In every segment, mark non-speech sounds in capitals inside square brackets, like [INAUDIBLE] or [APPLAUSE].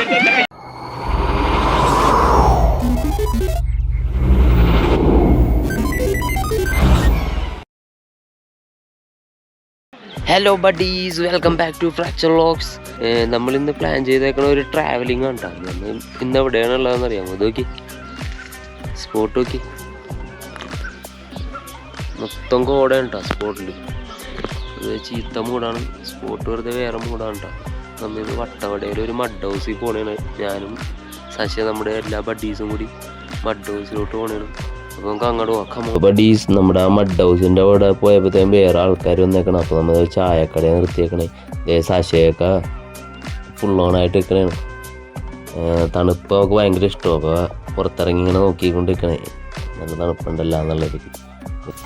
Yeah! Hello buddies welcome back to fracture locks നമ്മൾ ഇന്ന് plan ചെയ്തേക്കണ ഒരു ട്രാവലിംഗ് ആണ്. നമ്മൾ ഇന്ന് എവിടെയാണ് ഉള്ളതെന്ന് അറിയാമോ നോക്കി. സ്പോട്ട് നോക്കി. മൊത്തം കോട കേട്ടോ സ്പോട്ടിൽ ചീത്ത മൂടാണ്. സ്പോട്ട് വെറുതെ വേറെ മൂടാണ് കേട്ടോ ഇത് വട്ടവടയിൽ ഒരു മഡ് ഹൗസിൽ പോണേണ്. ഞാനും ശശി നമ്മുടെ എല്ലാ ബഡീസും കൂടി മഡ് ഹൗസിലോട്ട് പോണേണ്. നമുക്ക് അങ്ങോട്ട് നോക്കാം. ബഡീസ് നമ്മുടെ ആ മഡ് ഹൗസിന്റെ അവിടെ പോയപ്പോഴത്തേക്കും വേറെ ആൾക്കാർ വന്നേക്കണം. അപ്പോൾ നമ്മൾ ചായക്കടയെ നിർത്തിയേക്കണേ. ദേ ശശിയൊക്കെ ഫുൾ ഓൺ ആയിട്ട് നിൽക്കണേണ് തണുപ്പ് അവൾക്ക് ഭയങ്കര ഇഷ്ടമാണ് അപ്പോൾ പുറത്തിറങ്ങി ഇങ്ങനെ നോക്കിക്കൊണ്ടിരിക്കണേ. നല്ല തണുപ്പുണ്ടല്ല എന്നുള്ളത്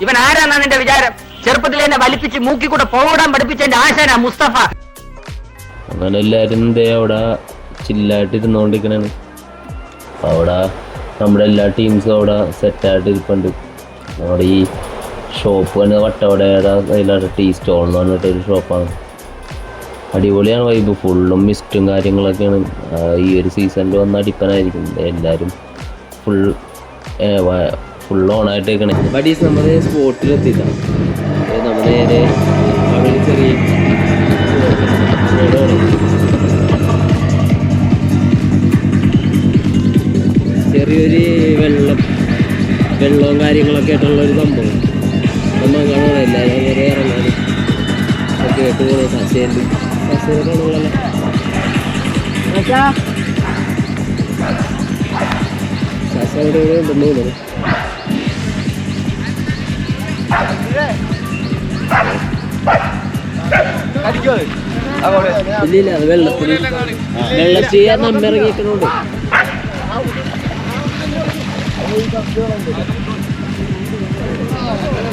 ഇവൻ ആരാന്നാ നിന്റെ വിചാരം? ചെറുപ്പത്തിൽ എന്നെ വലിപ്പിച്ച് മൂക്കി കൂടെ പോകാൻ പഠിപ്പിച്ച എന്റെ ആശാനാ മുസ്തഫ. അങ്ങനെ എല്ലാവരും ദേ അവിടെ ചില്ലായിട്ട് ഇരുന്നോണ്ടിരിക്കണേ അവിടെ നമ്മുടെ എല്ലാ ടീംസും അവിടെ സെറ്റായിട്ട് ഇരിപ്പുണ്ട്. നമ്മുടെ ഈ ഷോപ്പ് തന്നെ വട്ടവടയുടെ അതിലാണ് ടീ സ്റ്റോൾ എന്ന് പറഞ്ഞിട്ട് ഒരു ഷോപ്പാണ് അടിപൊളിയാണ് വൈബ് ഫുള്ളും മിസ്റ്റും കാര്യങ്ങളൊക്കെയാണ്. ഈ ഒരു സീസണിൽ വന്ന് അടിപ്പനായിരിക്കും. എല്ലാവരും ഫുൾ ഫുൾ ഓണായിട്ട് വെക്കണേ ബഡീസ് നമ്മൾ സ്പോട്ടിലെത്തില്ല നമ്മൾ ചെറിയ വെള്ളവും കാര്യങ്ങളൊക്കെ ആയിട്ടുള്ള ഒരു സംഭവം. നമ്മൾ കാണുന്നില്ല ഞാൻ നേരെ ഇറങ്ങാനും. ഒക്കെ ആയിട്ട് പോകുന്നത് സസ്യണ്ട് സസ്യൊക്കെ കാണുള്ളല്ലോ സസ്യ അവിടെ ഇവിടെ ഉണ്ടെന്ന് തോന്നുന്നു. ഇല്ല ഇല്ല അത് വെള്ളത്തിൽ വെള്ളത്തിൽ നമ്മ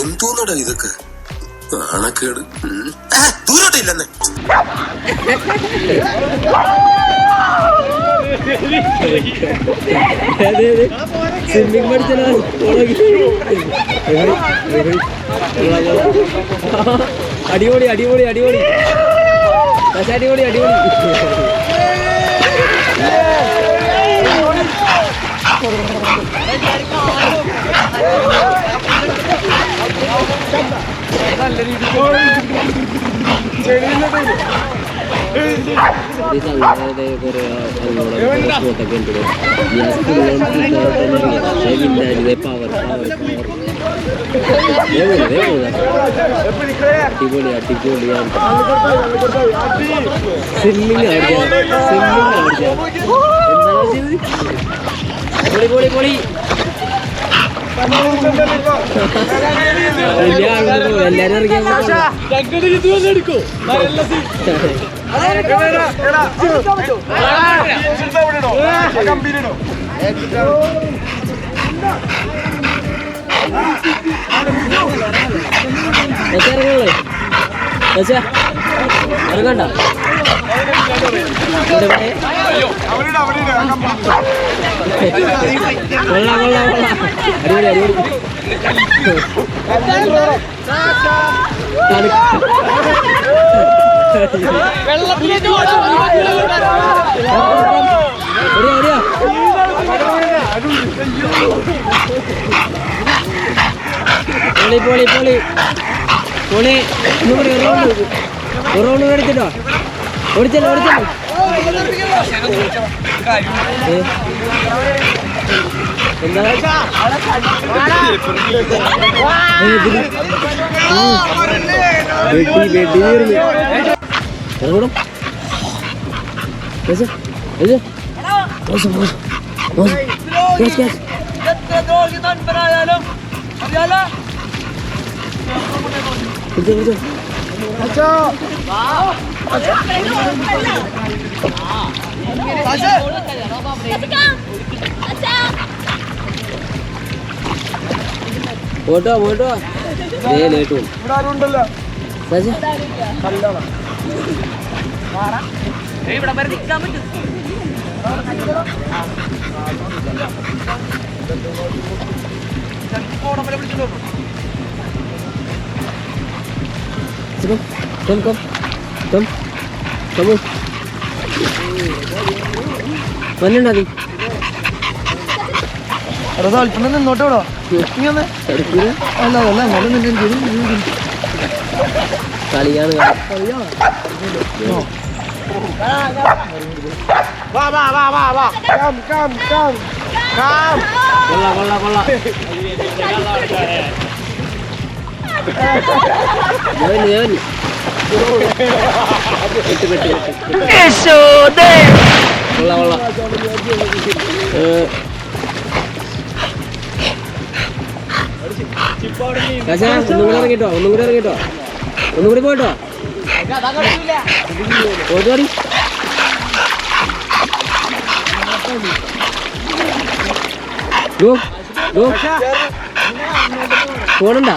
എന്തോന്നടാ ഇതൊക്കെ? നാണക്കേട്. ദൂരോട്ടില്ലെന്നേ. Come. അടിപൊളി അടിപൊളി അടിപൊളി അടിപൊളി അടിപൊളി സ്വിമ്മിങ് പഠിച്ചു എന്തോന്നടാ ഇതൊക്കെ നാണക്കേട് ഉം. ആ, ദൂരോട്ടില്ലെന്ന് സ്വിമ്മിങ് പഠിച്ചല്ലോ അടിപൊളി അടിപൊളി അടിപൊളി പക്ഷെ അടിപൊളി അടിപൊളി ഈ സംഘടനയുടെ കുറേ അങ്ങോട്ട് സ്പോട്ടൊക്കെ ഉണ്ട് ഞാൻ സ്കൂളിലോട്ട് പക്ഷേ മിണ്ടാനിതേ പവർ പവർ പവർ അടിപൊളി അടിപൊളിയാണ് സ്വിമ്മിങ് ആടിയ സ്വിമ്മിങ് ആടിയ എന്താണ് ചെയ്തത് പൊളി പൊളി പൊളി വലിയ ആളുകൾ എല്ലാരും ഇറങ്ങണ്ട. കൊള്ളാം കൊള്ളാം കൊള്ളാം. അടിപൊളി അടിപൊളി. പൊളി പൊളി പൊളി പൊളി ഇന്നുകൂടി ഒരു റൗണ്ട് ഒരു റൗണ്ട് എടുത്തിട്ടോ ഓടിച്ചല്ലോ ഓടിച്ചല്ലോ എന്താ പോട്ടോ പോട്ടോ ലേറ്റ് ഇവിടെ വരെ നിൽക്കാൻ പറ്റും ചെറുപ്പോടെ വിളിച്ചിട്ടുണ്ടോ Come, come, come, come, come on. വന്നിണ്ടാ നീ? റസാ അല്പം തന്നെ ഇങ്ങോട്ട് വിടോ ഒന്ന് എടുക്കൂല അല്ല അല്ല അങ്ങനെ നിന്നെ കളിയാണ്. വാ വാ വാ വാ വാ. കം കം കം കം കൊള്ള കൊള്ള കൊള്ള. yun, yun. Itu, itu, itu. Esode. Olah, olah. കാശാ ഒന്നും കൂടെ ഇറങ്ങിട്ടോ ഒന്നും കൂടെ ഇറങ്ങിട്ടോ ഒന്നും കൂടി പോയിട്ടോ പോയി പോണുണ്ടോ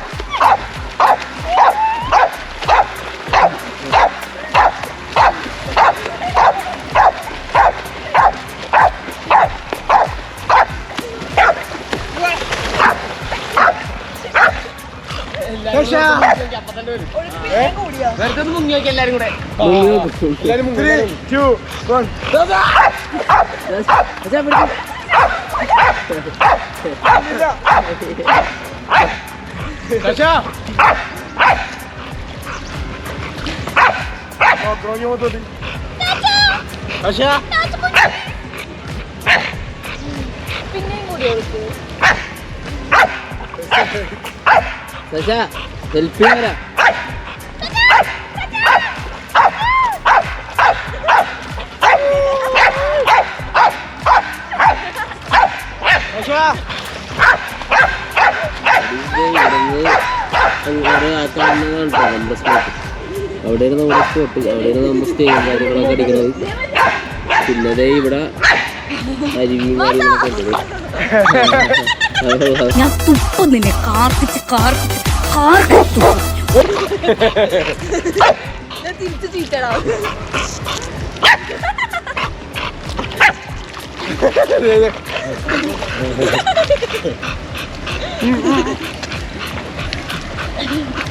വെറുതെ ഒന്ന് മുങ്ങി നോക്കി എല്ലാരും കൂടെ. ത്രീ ടു വൺ പിന്നെയും കൂടി കൊടുക്കൂ ദശ ഹെൽപ്പ് ചെയ്യാൻ അവിടെ നമ്മുടെ സ്പോട്ട് അവിടെയാണ് നമ്മുടെ സ്റ്റേയും കാര്യങ്ങളൊക്കെ അടിക്കുന്നത് ഇവിടെ അരുവിയും ഞാൻ തുപ്പു നിന്നെ കാർപ്പിച്ച് കാർപ്പിച്ച് കാർപ്പിച്ചു തിരിച്ചു ചീറ്റടാ Mm-hmm. [LAUGHS]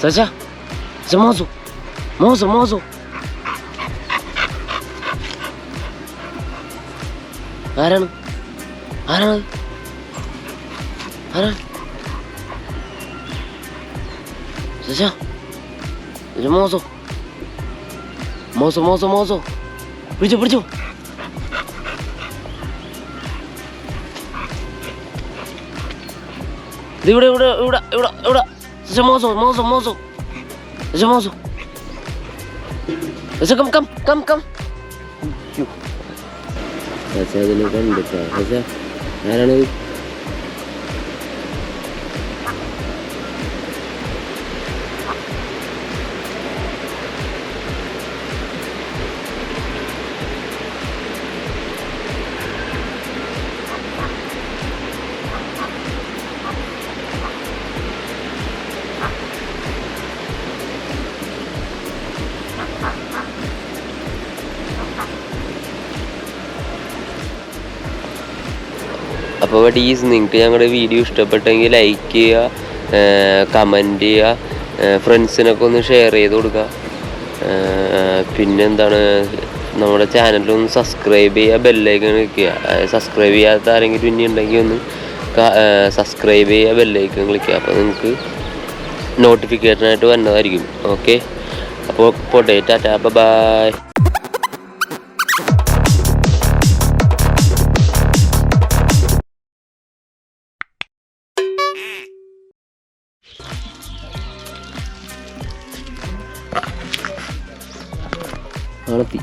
സച്ച സച്ച മോസു മോസു മോസു ആരാണ് ആരാണ് ആരാണ് സച്ച മോസോ മോസോ മോസോ മോസു മോസു പിടിച്ചു പിടിച്ചു ഇവിടെ ഇവിടെ ഇവിടെ ഇവിടെ ഇവിടെ സച്ച മോസു മോസു മോസു സച്ച മോസു സച്ച കം കം കം കം സച്ച അതിനെ കണ്ടിട്ടാ സച്ച ആരാണ് അപ്പോൾ ഡീസ് നിങ്ങൾക്ക് ഞങ്ങളുടെ വീഡിയോ ഇഷ്ടപ്പെട്ടെങ്കിൽ ലൈക്ക് ചെയ്യുക കമന്റ് ചെയ്യുക ഫ്രണ്ട്സിനൊക്കെ ഒന്ന് ഷെയർ ചെയ്ത് കൊടുക്കുക. പിന്നെന്താണ് നമ്മുടെ ചാനലൊന്ന് സബ്സ്ക്രൈബ് ചെയ്യുക ബെല്ലൈക്കൺ ക്ലിക്ക് ചെയ്യുക സബ്സ്ക്രൈബ് ചെയ്യാത്ത ആരെങ്കിലും ഇനി ഉണ്ടെങ്കിൽ ഒന്ന് സബ്സ്ക്രൈബ് ചെയ്യുക ബെല്ലൈക്കൺ ക്ലിക്ക് ചെയ്യുക. അപ്പോൾ നിങ്ങൾക്ക് നോട്ടിഫിക്കേഷനായിട്ട് വന്നതായിരിക്കും. ഓക്കെ അപ്പോൾ പോട്ടെ ടാറ്റാ ബൈ ആണത്തി